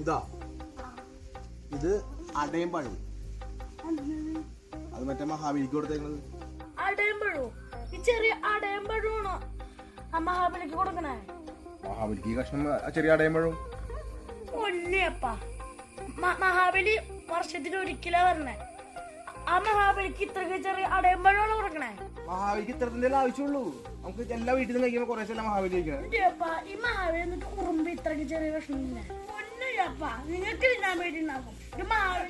ഇതാ. ഇത്. അടയും പഴവും. അത് മറ്റേ മഹാബലിക്ക് കൊടുത്തേക്കുന്നത് അടയും പഴവും. ഈ ചെറിയ അടയും പഴവാണോ ആ മഹാബലിക്ക് കൊടുക്കണേ? മഹാബലിക്ക് കഷ്ണം ചെറിയ അടയും പഴവും. ഒല്ലേപ്പാ മഹാബലി വർഷത്തിൽ ഒരിക്കലാ വരണേ. ആ മഹാബലിക്ക് ഇത്രക്ക് ചെറിയ അടയമ്പഴമാണ് കൊടുക്കണേ? മഹാബലിക്ക് ഇത്രത്തിന്റെ ആവശ്യമുള്ളൂ. നമുക്ക് എല്ലാ വീട്ടിൽ നിന്ന് കഴിക്കുമ്പോ കുറേ ചില മഹാബലി കഴിക്കണം. ഈ മഹാബലി എന്നിട്ട് ഉറുമ്പ് ഇത്രക്ക് ചെറിയ ഭക്ഷണം നിങ്ങൾക്ക് തിന്നാൻ വേണ്ടി ഉണ്ടാക്കും. ഇത് മഹാബലി